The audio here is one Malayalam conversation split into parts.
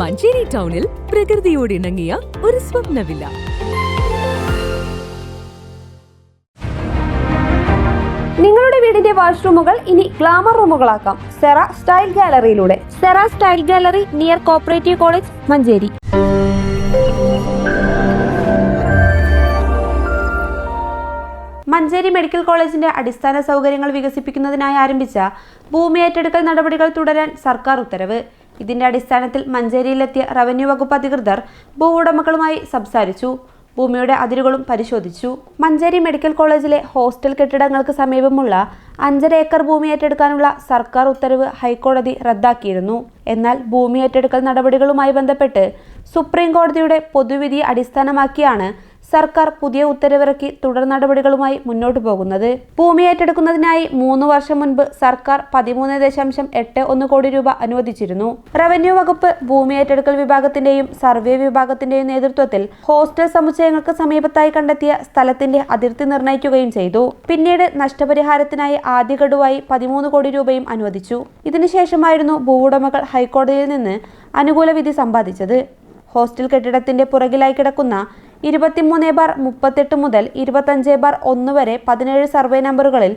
മഞ്ചേരി ടൗണിൽ പ്രകൃതിയോട് ഇണങ്ങിയ ഒരു സ്വപ്നവില്ല. നിങ്ങളുടെ വീടിന്റെ വാഷ്റൂമുകൾ ഇനി ഗ്ലാമർ റൂമുകളാക്കാം. Cera style ഗാലറിയിലൂടെ. Cera style gallery near cooperative college Manjeri. Manjeri medical കോളേജിന്റെ അടിസ്ഥാന സൗകര്യങ്ങൾ വികസിപ്പിക്കുന്നതിനായി ആരംഭിച്ച ഭൂമി ഏറ്റെടുക്കൽ നടപടികൾ തുടരാൻ സർക്കാർ ഉത്തരവ്. ഇതിന്റെ അടിസ്ഥാനത്തിൽ മഞ്ചേരിയിലെത്തിയ റവന്യൂ വകുപ്പ് അധികൃതർ ഭൂ ഉടമകളുമായി സംസാരിച്ചു. ഭൂമിയുടെ അതിരുകളും പരിശോധിച്ചു. മഞ്ചേരി മെഡിക്കൽ കോളേജിലെ ഹോസ്റ്റൽ കെട്ടിടങ്ങൾക്ക് സമീപമുള്ള അഞ്ചര ഏക്കർ ഭൂമി ഏറ്റെടുക്കാനുള്ള സർക്കാർ ഉത്തരവ് ഹൈക്കോടതി റദ്ദാക്കിയിരുന്നു. എന്നാൽ ഭൂമി ഏറ്റെടുക്കൽ നടപടികളുമായി ബന്ധപ്പെട്ട് സുപ്രീം കോടതിയുടെ പൊതുവിധി അടിസ്ഥാനമാക്കിയാണ് സർക്കാർ പുതിയ ഉത്തരവിറക്കി തുടർ നടപടികളുമായി മുന്നോട്ടു പോകുന്നത്. ഭൂമി ഏറ്റെടുക്കുന്നതിനായി മൂന്ന് വർഷം മുൻപ് സർക്കാർ പതിമൂന്ന് ദശാംശം എട്ട് ഒന്ന് കോടി രൂപ അനുവദിച്ചിരുന്നു. റവന്യൂ വകുപ്പ് ഭൂമി ഏറ്റെടുക്കൽ വിഭാഗത്തിന്റെയും സർവേ വിഭാഗത്തിന്റെയും നേതൃത്വത്തിൽ ഹോസ്റ്റൽ സമുച്ചയങ്ങൾക്ക് സമീപത്തായി കണ്ടെത്തിയ സ്ഥലത്തിന്റെ അതിർത്തി നിർണയിക്കുകയും ചെയ്തു. പിന്നീട് നഷ്ടപരിഹാരത്തിനായി ആദ്യ ഗഡുവായി പതിമൂന്ന് കോടി രൂപയും അനുവദിച്ചു. ഇതിനുശേഷമായിരുന്നു ഭൂവുടമകൾ ഹൈക്കോടതിയിൽ നിന്ന് അനുകൂല വിധി സമ്പാദിച്ചത്. ഹോസ്റ്റൽ കെട്ടിടത്തിന്റെ പുറകിലായി കിടക്കുന്ന ഇരുപത്തിമൂന്ന് ബാർ മുപ്പത്തെട്ട് മുതൽ ഇരുപത്തഞ്ച് ബാർ ഒന്ന് വരെ പതിനേഴ് സർവേ നമ്പറുകളിൽ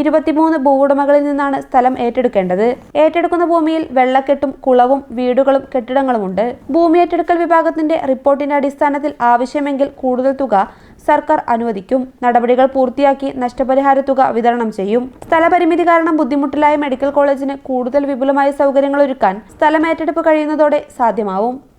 ഇരുപത്തിമൂന്ന് ഭൂവുടമകളിൽ നിന്നാണ് സ്ഥലം ഏറ്റെടുക്കേണ്ടത്. ഏറ്റെടുക്കുന്ന ഭൂമിയിൽ വെള്ളക്കെട്ടും കുളവും വീടുകളും കെട്ടിടങ്ങളുമുണ്ട്. ഭൂമി ഏറ്റെടുക്കൽ വിഭാഗത്തിന്റെ റിപ്പോർട്ടിന്റെ അടിസ്ഥാനത്തിൽ ആവശ്യമെങ്കിൽ കൂടുതൽ തുക സർക്കാർ അനുവദിക്കും. നടപടികൾ പൂർത്തിയാക്കി നഷ്ടപരിഹാര തുക വിതരണം ചെയ്യും. സ്ഥലപരിമിതി കാരണം ബുദ്ധിമുട്ടിലായ മെഡിക്കൽ കോളേജിന് കൂടുതൽ വിപുലമായ സൗകര്യങ്ങൾ ഒരുക്കാൻ സ്ഥലമേറ്റെടുപ്പ് കഴിയുന്നതോടെ സാധ്യമാവും.